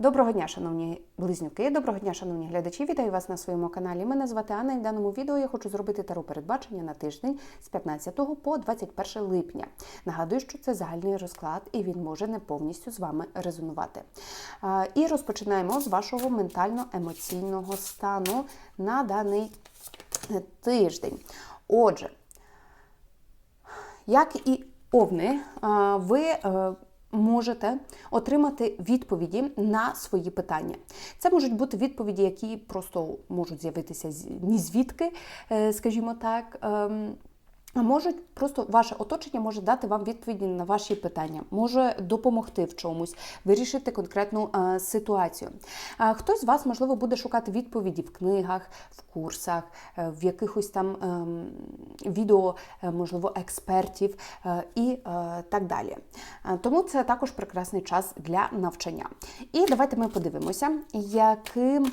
Доброго дня, шановні близнюки, доброго дня, шановні глядачі. Вітаю вас на своєму каналі. Мене звати Анна і в даному відео я хочу зробити таро передбачення на тиждень з 15 по 21 липня. Нагадую, що це загальний розклад і він може не повністю з вами резонувати. І розпочинаємо з вашого ментально-емоційного стану на даний е, тиждень. Отже, як і овни, ви е, можете отримати відповіді на свої питання. Це можуть бути відповіді, які просто можуть з'явитися ні звідки, е, скажімо так. А можуть просто ваше оточення може дати вам відповіді на ваші питання, може допомогти в чомусь, вирішити конкретну е, ситуацію. Е, хтось з вас, можливо, буде шукати відповіді в книгах, в курсах, е, в якихось там ем, відео, е, можливо, експертів е, і е, так далі. Е, Тому це також прекрасний час для навчання. І давайте ми подивимося, яким.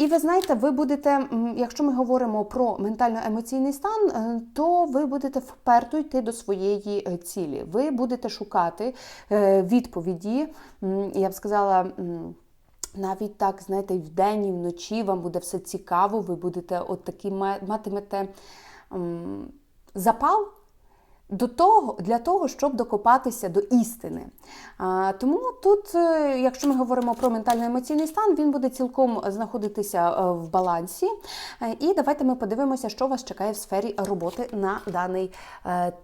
І ви знаєте, ви будете, якщо ми говоримо про ментально-емоційний стан, е, то ви будете вперто йти до своєї е, цілі. Ви будете шукати е, відповіді, я б сказала. Навіть так, знаєте, і вдень, і вночі вам буде все цікаво, ви будете от такі ма- матимете запал до того, для того, щоб докопатися до істини. А, тому тут, е, якщо ми говоримо про ментально-емоційний стан, він буде цілком знаходитися е, в балансі. Е, І давайте ми подивимося, що вас чекає в сфері роботи на даний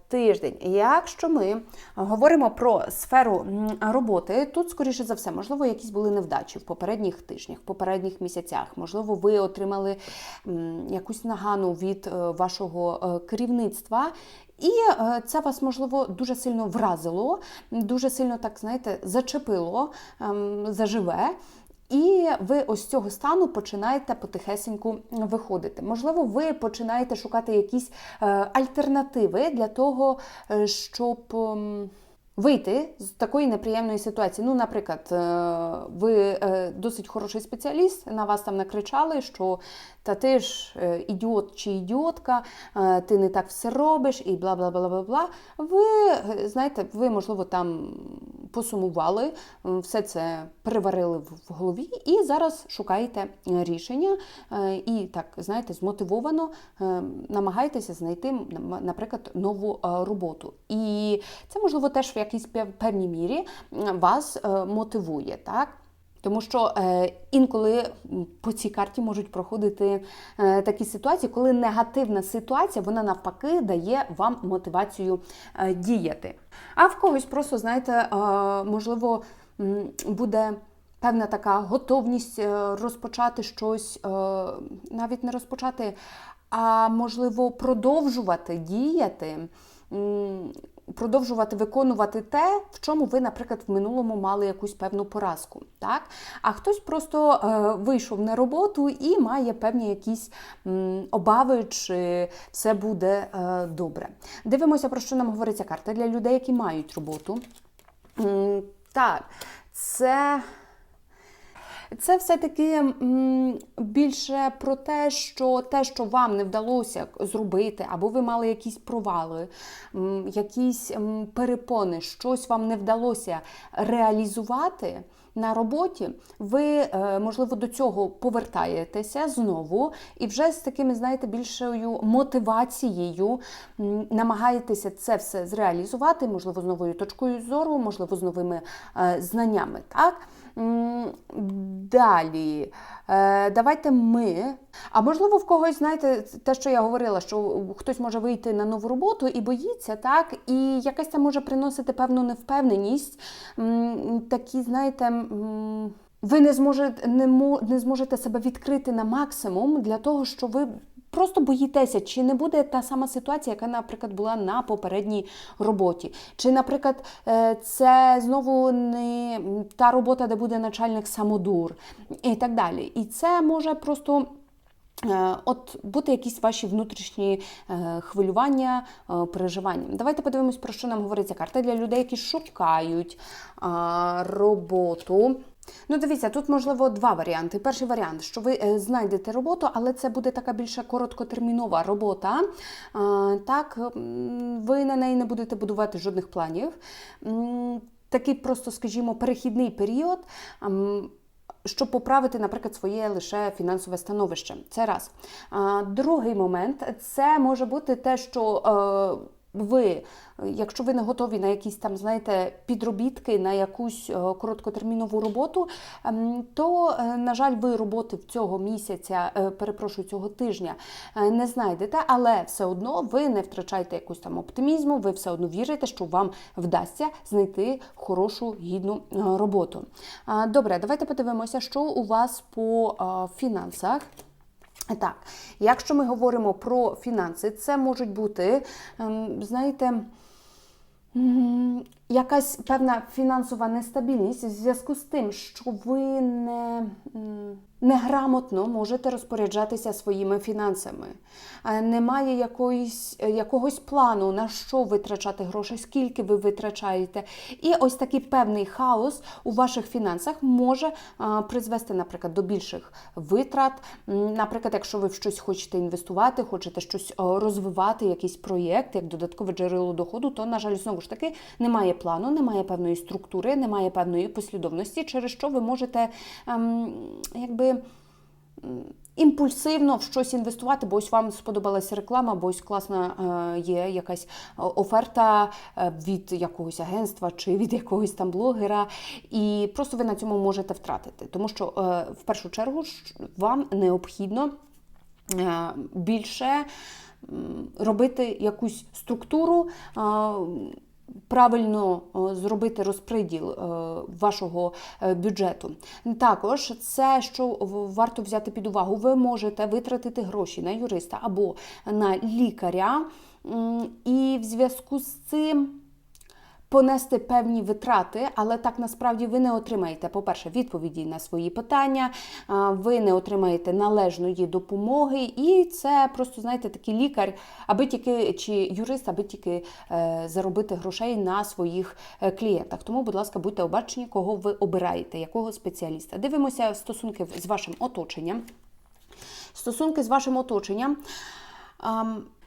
тиждень. Якщо ми говоримо про сферу роботи, тут, скоріше за все, можливо, якісь були невдачі в попередніх тижнях, в попередніх місяцях. Можливо, ви отримали якусь нагану від вашого керівництва. І е, це вас, можливо, дуже сильно вразило, дуже сильно, так знаєте, зачепило, ем, заживе. І ви ось цього стану починаєте потихесеньку виходити. Можливо, ви починаєте шукати якісь е, альтернативи для того, е, щоб. ем, Вийти з такої неприємної ситуації. Ну, наприклад, ви досить хороший спеціаліст, на вас там накричали, що та ти ж е, ідіот чи ідіотка, е, ти не так все робиш і бла бла бла бла бла. Ви е, знаєте, ви можливо там посумували, все це переварили в голові, і зараз шукаєте рішення, і так знаєте, змотивовано намагаєтеся знайти, наприклад, нову роботу. І це можливо теж в якійсь пев- певній мірі вас мотивує, так? Тому що е, інколи по цій карті можуть проходити е, такі ситуації, коли негативна ситуація вона навпаки дає вам мотивацію е, діяти. А в когось просто, знаєте, можливо, буде. Певна така готовність розпочати щось, навіть не розпочати, а можливо продовжувати діяти, продовжувати виконувати те, в чому ви, наприклад, в минулому мали якусь певну поразку. Так? А хтось просто е, вийшов на роботу і має певні якісь м, обави, чи все буде е, добре. Дивимося, про що нам говориться карта для людей, які мають роботу. М, Так, це. Це все-таки більше про те, що те, що вам не вдалося зробити, або ви мали якісь провали, якісь перепони, щось вам не вдалося реалізувати на роботі, ви, е, можливо, до цього повертаєтеся знову і вже з такими, знаєте, більшою мотивацією намагаєтеся це все зреалізувати, можливо, з новою точкою зору, можливо, з новими е, знаннями. Так? Далі, Е, давайте ми. А можливо, в когось, знаєте, те, що я говорила, що хтось може вийти на нову роботу і боїться, так, і якась це може приносити певну невпевненість. Такі, знаєте. Ви не зможете, не зможете себе відкрити на максимум для того, що ви просто боїтеся, чи не буде та сама ситуація, яка, наприклад, була на попередній роботі. Чи, наприклад, е, це знову не та робота, де буде начальник самодур, і так далі. І це може просто. е, От бути якісь ваші внутрішні е, хвилювання, переживання. Давайте подивимось, про що нам говориться карта для людей, які шукають роботу. Ну, дивіться, тут можливо два варіанти. Перший варіант, що ви е, знайдете роботу, але це буде така більше короткотермінова робота. Так, ви на неї не будете будувати жодних планів. Такий просто, скажімо, перехідний період. Щоб поправити, наприклад, своє лише фінансове становище. Це раз. Другий момент це може бути те, що е, ви, якщо ви не готові на якісь там, знаєте, підробітки, на якусь е, короткотермінову роботу, ем, то, е, на жаль, ви роботи в цього місяця, е, перепрошую, цього тижня е, не знайдете, але все одно ви не втрачаєте якусь там оптимізму, ви все одно вірите, що вам вдасться знайти хорошу гідну е, роботу. Добре, давайте подивимося, що у вас по е, фінансах. Так, якщо ми говоримо про фінанси, це можуть бути, ем, знаєте, якась певна фінансова нестабільність в зв'язку з тим, що ви не, неграмотно можете розпоряджатися своїми фінансами. Немає якоїсь, е, якогось плану, на що витрачати гроші, скільки ви витрачаєте. І ось такий певний хаос у ваших фінансах може призвести, наприклад, до більших витрат. Наприклад, якщо ви в щось хочете інвестувати, хочете щось розвивати, якийсь проєкт, як додаткове джерело доходу, то, на жаль, знову ж таки, немає плану, немає певної структури, немає певної послідовності, через що ви можете ем, якби. Імпульсивно в щось інвестувати, бо ось вам сподобалася реклама, бо ось класна е, є якась е, оферта е, від якогось агентства чи від якогось там блогера, і просто ви на цьому можете втратити. Тому що в першу чергу вам необхідно більше робити якусь структуру. Правильно е, зробити розподіл е, вашого е, бюджету. Також це, що варто взяти під увагу, ви можете витратити гроші на юриста або на лікаря, і в зв'язку з цим понести певні витрати, але так насправді ви не отримаєте, по-перше, відповіді на свої питання, ви не отримаєте належної допомоги, і це просто, знаєте, такий лікар, аби тільки чи юрист, аби тільки е, заробити грошей на своїх е, клієнтах. Тому, будь ласка, будьте обачені, кого ви обираєте, якого спеціаліста. Дивимося стосунки з вашим оточенням. Стосунки з вашим оточенням.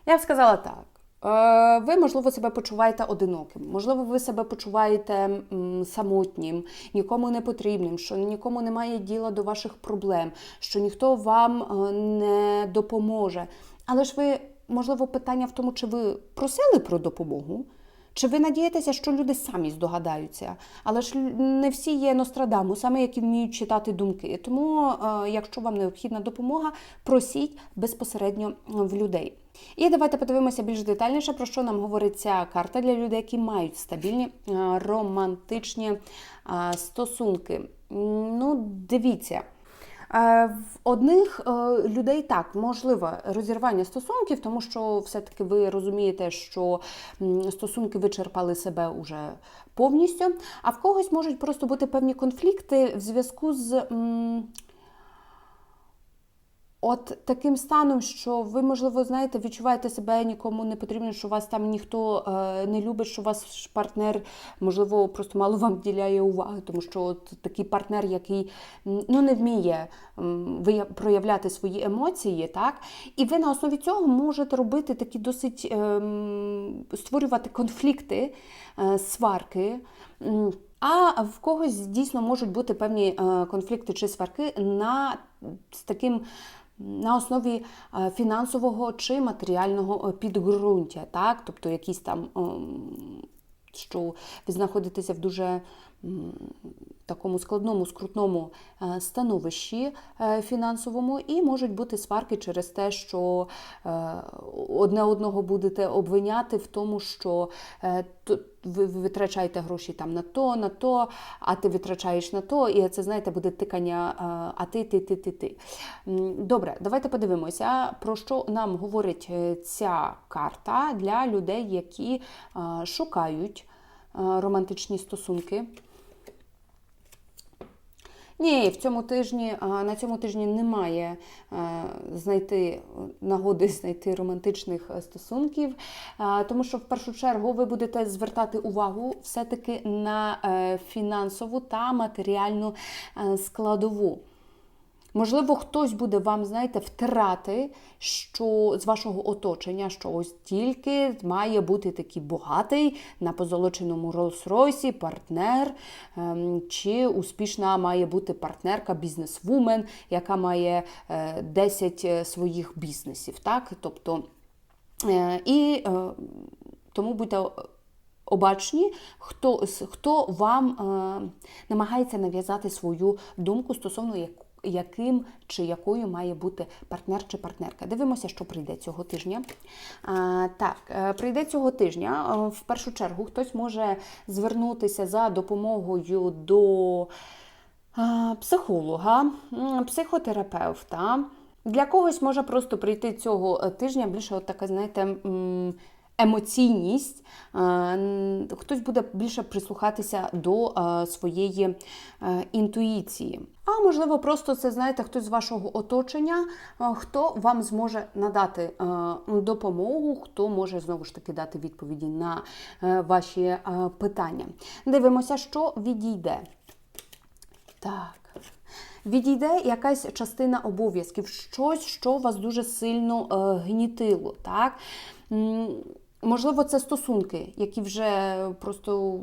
Я б сказала так. Е, Ви, можливо, себе почуваєте одиноким, можливо, ви себе почуваєте самотнім, нікому не потрібним, що нікому немає діла до ваших проблем, що ніхто вам е, не допоможе. Але ж ви, можливо, питання в тому, чи ви просили про допомогу, чи ви надієтеся, що люди самі здогадаються? Але ж не всі є Нострадамусами, які вміють читати думки. Тому, е, якщо вам необхідна допомога, просіть безпосередньо в людей. І давайте подивимося більш детальніше, про що нам говорить ця карта для людей, які мають стабільні е, романтичні е, стосунки. Ну, дивіться. Е, В одних людей так можливе розірвання стосунків, тому що все-таки ви розумієте, що стосунки вичерпали себе уже повністю. А в когось можуть просто бути певні конфлікти в зв'язку з. От таким станом, що ви, можливо, знаєте, відчуваєте себе нікому не потрібно, що вас там ніхто е, не любить, що ваш партнер, можливо, просто мало вам вділяє уваги, тому що от такий партнер, який ну, не вміє проявляти свої емоції, так? І ви на основі цього можете робити такі досить ем, створювати конфлікти, е, сварки. А в когось дійсно можуть бути певні е, конфлікти чи сварки на з таким на основі е, фінансового чи матеріального е, підґрунтя, так? тобто якісь там, ем, що ви знаходитеся в дуже такому складному, скрутному е, становищі е, фінансовому, і можуть бути сварки через те, що е, одне одного будете обвиняти в тому, що ви ви витрачаєте гроші там на то, на то, а ти витрачаєш на то, і це, знаєте, буде тикання, а ти, ти, ти, ти, ти. Добре, давайте подивимося, про що нам говорить ця карта для людей, які шукають романтичні стосунки. Ні, в цьому тижні на цьому тижні немає знайти нагоди знайти романтичних е, стосунків, тому що в першу чергу ви будете звертати увагу все-таки на е, фінансову та матеріальну е, складову. Можливо, хтось буде вам, знаєте, втирати, що з вашого оточення, що ось тільки має бути такий багатий на позолоченому Rolls-Royce партнер, ем, чи успішна має бути партнерка, бізнесвумен, яка має е, 10 е, своїх бізнесів. Так? Тобто, е, і е, тому будьте обачні, хто, хто вам е, намагається нав'язати свою думку стосовно як, яким чи якою має бути партнер чи партнерка. Дивимося, що прийде цього тижня. А, так, е, прийде цього тижня. е, В першу чергу хтось може звернутися за допомогою до психолога, психотерапевта. Для когось може просто прийти цього е, тижня більше от така, знаєте, емоційність. Е, Хтось буде більше прислухатися до е, своєї е, інтуїції. А можливо, просто це знаєте, хтось з вашого оточення, хто вам зможе надати допомогу, хто може знову ж таки дати відповіді на ваші питання. Дивимося, що відійде. Так. Відійде якась частина обов'язків, щось, що вас дуже сильно гнітило. Так? Можливо, це стосунки, які вже просто,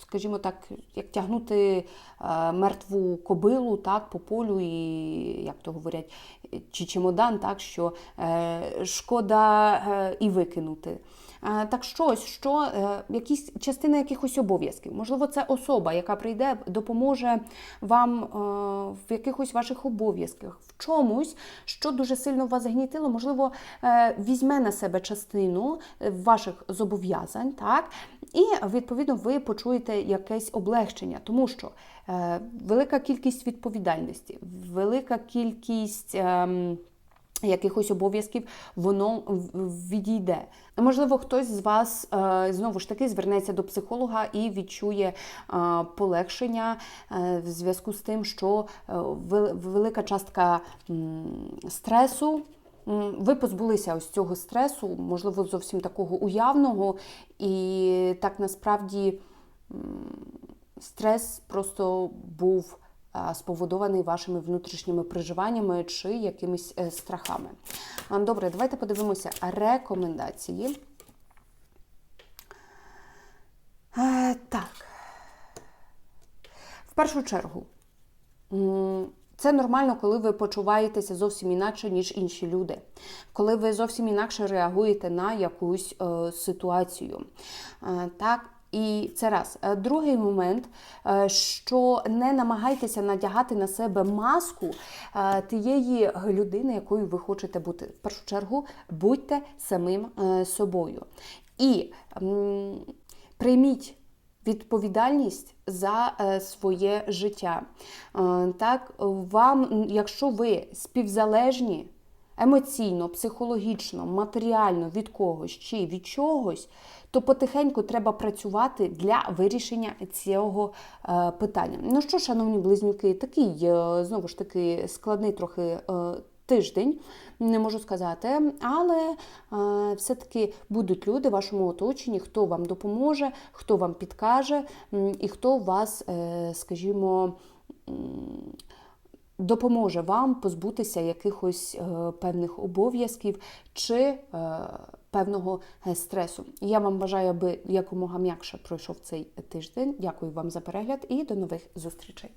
скажімо так, як тягнути е, мертву кобилу так, по полю, і, як то говорять, чи чемодан, так, що е, шкода е, і викинути. Е, Так щось, що е, якісь частина якихось обов'язків. Можливо, це особа, яка прийде, допоможе вам е, в якихось ваших обов'язках, в чомусь, що дуже сильно вас гнітило, можливо, візьме на себе частину ваших зобов'язань, так, і відповідно ви почуєте якесь облегчення, тому що велика кількість відповідальності, велика кількість. Якихось обов'язків воно відійде. Можливо, хтось з вас е, знову ж таки звернеться до психолога і відчує е, полегшення е, в зв'язку з тим, що велика частка стресу. Ви позбулися ось цього стресу, можливо, зовсім такого уявного, і так насправді стрес просто був а, спровокований вашими внутрішніми переживаннями чи якимись е, страхами. Добре, давайте подивимося рекомендації. Е, Так. В першу чергу, це нормально, коли ви почуваєтеся зовсім інакше, ніж інші люди, коли ви зовсім інакше реагуєте на якусь е, ситуацію. Е, так, і це раз. Е, Другий момент, е, що не намагайтеся надягати на себе маску е, тієї людини, якою ви хочете бути. В першу чергу будьте самим собою. І прийміть відповідальність за своє життя. Так, вам, якщо ви співзалежні емоційно, психологічно, матеріально від когось чи від чогось, то потихеньку треба працювати для вирішення цього е, питання. Ну що, шановні близнюки, такий е, знову ж таки складний трохи. е, Тиждень, не можу сказати, але е, все-таки будуть люди в вашому оточенні, хто вам допоможе, хто вам підкаже і хто вас, е, скажімо, допоможе вам позбутися якихось е, певних обов'язків чи е, певного е, стресу. Я вам бажаю, аби якомога м'якше пройшов цей тиждень. Дякую вам за перегляд і до нових зустрічей.